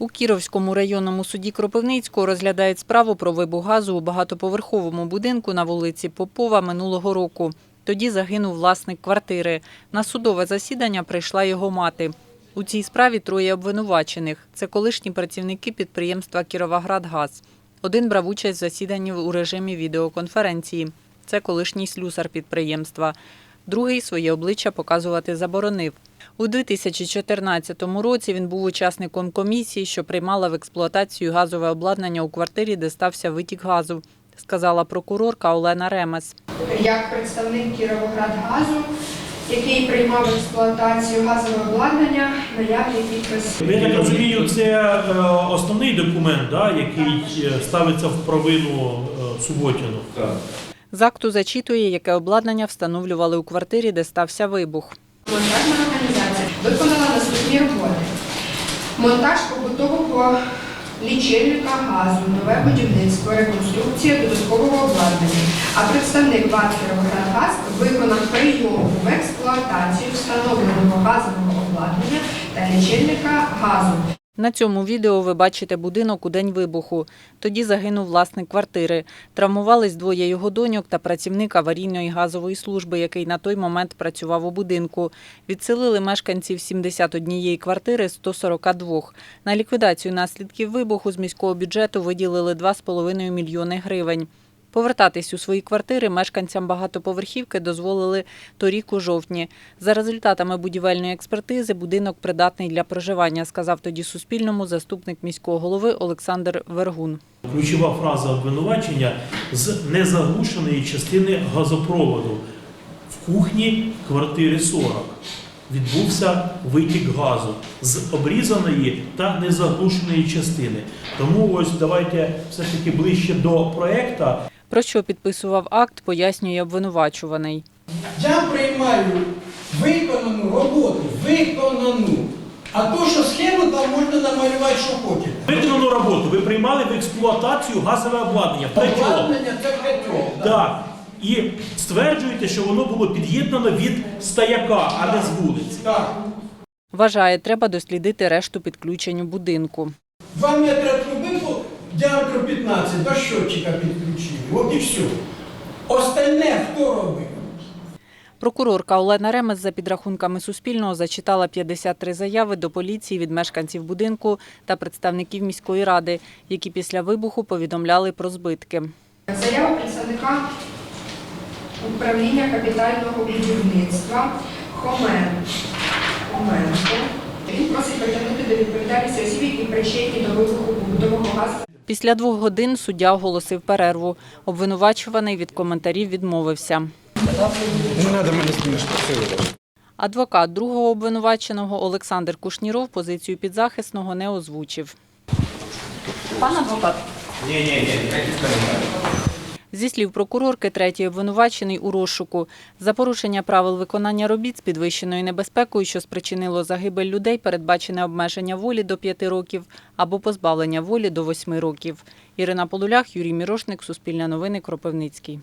У Кіровському районному суді Кропивницького розглядають справу про вибух газу у багатоповерховому будинку на вулиці Попова минулого року. Тоді загинув власник квартири. На судове засідання прийшла його мати. У цій справі троє обвинувачених. Це колишні працівники підприємства «Кіровоградгаз». Один брав участь в засіданні у режимі відеоконференції. Це колишній слюсар підприємства. Другий своє обличчя показувати заборонив. У 2014 році він був учасником комісії, що приймала в експлуатацію газове обладнання у квартирі, де стався витік газу, сказала прокурорка Олена Ремес. як представник Кіровоградгазу, який приймав в експлуатацію газове обладнання, наявний підпис. Я так розумію, це е, основний документ, да, який е, ставиться в провину е, Суботіну. З акту зачитує, яке обладнання встановлювали у квартирі, де стався вибух. Монтажна організація наступні роботи. Монтаж побутового лічильника газу, нове будівництво, реконструкція додаткового обладнання. А представник ВАТ «Кіровоградгаз» виконав прийом в експлуатацію встановленого газового обладнання та лічильника газу. На цьому відео ви бачите будинок у день вибуху. Тоді загинув власник квартири. Травмувались двоє його доньок та працівник аварійної газової служби, який на той момент працював у будинку. Відселили мешканців 71 квартири 142. На ліквідацію наслідків вибуху з міського бюджету виділили 2,5 мільйони гривень. Повертатись у свої квартири мешканцям багатоповерхівки дозволили торік у жовтні. За результатами будівельної експертизи будинок придатний для проживання, сказав тоді Суспільному заступник міського голови Олександр Вергун. Ключова фраза обвинувачення з незаглушеної частини газопроводу в кухні квартири 40. Відбувся витік газу з обрізаної та незаглушеної частини. Тому ось давайте все ж таки ближче до проекта. Про що підписував акт, пояснює обвинувачуваний. Я приймаю виконану роботу, виконану. А то, що схему там можна намалювати, що хочете. Виконану роботу ви приймали в експлуатацію газове обладнання. Обладнання це чого? Так. І стверджуєте, що воно було під'єднано від стояка, а не з вулиці. Так. Вважає, треба дослідити решту підключень у будинку. Два метри труби по 15 до щотчика підключили. От і все. Остальне хто робив? Прокурорка Олена Ремес за підрахунками Суспільного зачитала 53 заяви до поліції від мешканців будинку та представників міської ради, які після вибуху повідомляли про збитки. Заява представника управління капітального будівництва Хомен. Хоменко. Він просить притягнути до відповідальності осіб, які причетні до вибуху побутового газу. Після двох годин суддя оголосив перерву. Обвинувачуваний від коментарів відмовився. Не треба мене смішно. Адвокат другого обвинуваченого Олександр Кушніров позицію підзахисного не озвучив. Пан адвокат. Зі слів прокурорки, третій обвинувачений у розшуку за порушення правил виконання робіт з підвищеною небезпекою, що спричинило загибель людей, передбачене обмеження волі до 5 років або позбавлення волі до 8 років. Ірина Полулях, Юрій Мірошник, Суспільне новини, Кропивницький.